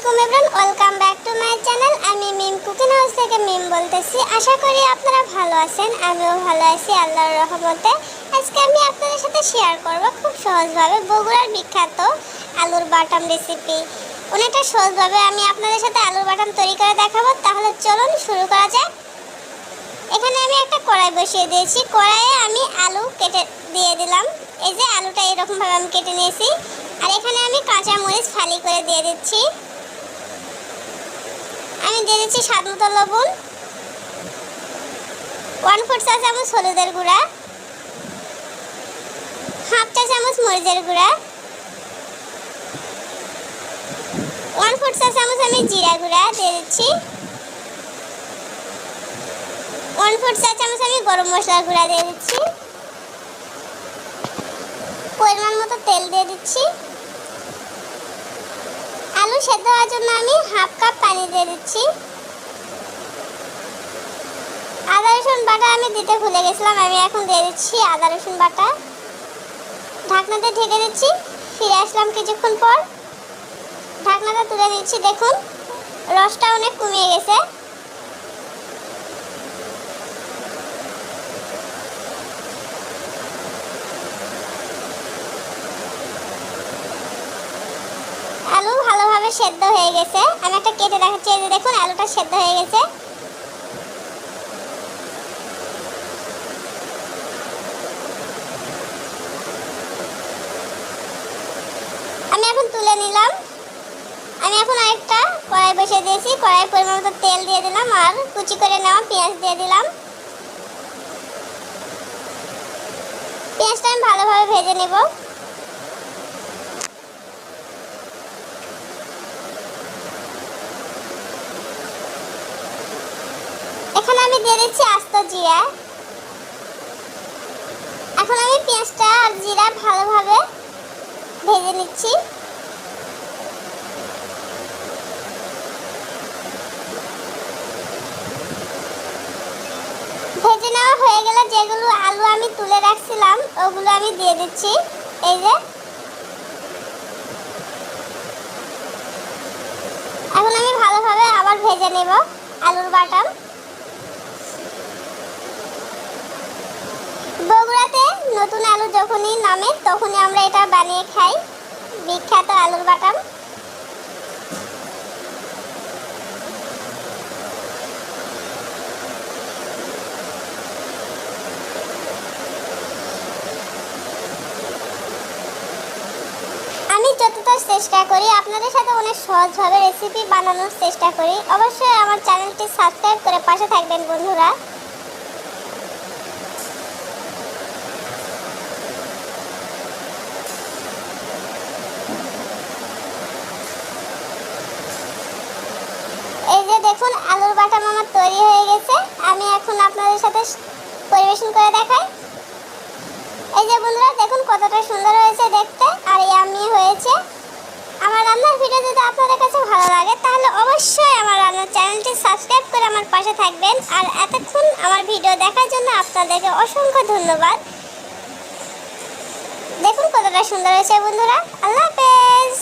আলাইকুম welcome back to my channel আমি Mim cooking house থেকে মিম বলতেছি। আশা করি আপনারা ভালো আছেন, আমিও ভালো আছি, আল্লাহর রহমতে। আজকে আমি আপনাদের সাথে শেয়ার করব খুব সহজভাবে বগুড়ার বিখ্যাত আলুর বাটাম রেসিপি অনেকটা সহজভাবে আমি আপনাদের সাথে আলুর বাটাম তৈরি করে দেখাবো, তাহলে চলুন শুরু করা যাক। এখানে আমি একটা কড়াই বসিয়ে দিয়েছি। কড়াইয়ে আমি আলু কেটে দিয়ে দিলাম। এই যে আলুটা এরকমভাবে আমি কেটে নিয়েছি। আর এখানে আমি কাঁচা মরিচ ফালি করে দিয়ে দিচ্ছি। আমি দিয়ে দিচ্ছি স্বাদ মতো লবণ। ওয়ান ফোর চা চামচ হলুদের গুঁড়া। হাফ চা চামচ মরিচের গুঁড়া। ওয়ান ফোর চা চামচ আমি জিরা গুঁড়া দিয়ে দিচ্ছি। ওয়ান ফোর চা চামচ আমি গরম মশলার গুঁড়া দিয়ে দিচ্ছি। পরিমাণ মতো তেল দিয়ে দিচ্ছি। আলু সেদ্ধ হওয়ার জন্য আমি হাফ কাপ পানি দিয়ে দিচ্ছি। আদা, রসুন বাটা আমি দিতে ভুলে গেছিলাম, আমি এখন দিয়ে দিচ্ছি আদা, রসুন বাটা। ঢাকনাতে ঢেকে দিচ্ছি, ফিরে আসলাম কিছুক্ষণ পর। ঢাকনাটা তুলে দিচ্ছি, দেখুন, রসটা অনেক কমিয়ে গেছে আলু ভালোভাবে সেদ্ধ হয়ে গেছে। আমি একটা কেটে দেখাচ্ছি, এই যে দেখুন, আলুটা সেদ্ধ হয়ে গেছে। আমি এখন তুলে নিলাম। আমি এখন আরেকটা কড়াই বসিয়ে দিয়েছি। কড়াই পরিমাণ মতো তেল দিয়ে দিলাম আর কুচি করে নেওয়া পেঁয়াজ দিয়ে দিলাম। পেঁয়াজটা আমি ভালোভাবে ভেজে নেব। এখানে আমি দিয়ে দিচ্ছি আস্ত জিরা। এখন আমি পেঁয়াজটা আর জিরা ভালোভাবে ভেজে নিচ্ছি। ভেজে নেওয়া হয়ে গেলে যেগুলো আলু আমি তুলে রাখছিলাম, ওগুলো আমি দিয়ে দিচ্ছি। এই যে। এখন আমি ভালোভাবে আবার ভেজে নেব আলুর বাটাম। নতুন আলু যখনই নামে, তখনই আমরা এটা বানিয়ে খাই। বিখ্যাত আলুর বাটাম। আমি যতটা চেষ্টা করি, আপনাদের সাথে অনেক সহজভাবে রেসিপি বানানোর চেষ্টা করি। অবশ্যই আমার চ্যানেলটি সাবস্ক্রাইব করে পাশে থাকবেন, বন্ধুরা। দেখুন, আলুর বাটাম আমার তৈরি হয়ে গেছে। আমি এখন আপনাদের সাথে পরিবেশন করে দেখাই। এই যে বন্ধুরা, দেখুন কতটা সুন্দর হয়েছে দেখতে, আর ইয়ামি হয়েছে। আমার রান্নার ভিডিও যদি আপনাদের কাছে ভালো লাগে, তাহলে অবশ্যই আমার রান্নার চ্যানেলটি সাবস্ক্রাইব করে আমার পাশে থাকবেন। আর এতক্ষণ আমার ভিডিও দেখার জন্য আপনাদেরকে অসংখ্য ধন্যবাদ। দেখুন কতটা সুন্দর হয়েছে বন্ধুরা। আল্লাহ হাফেজ।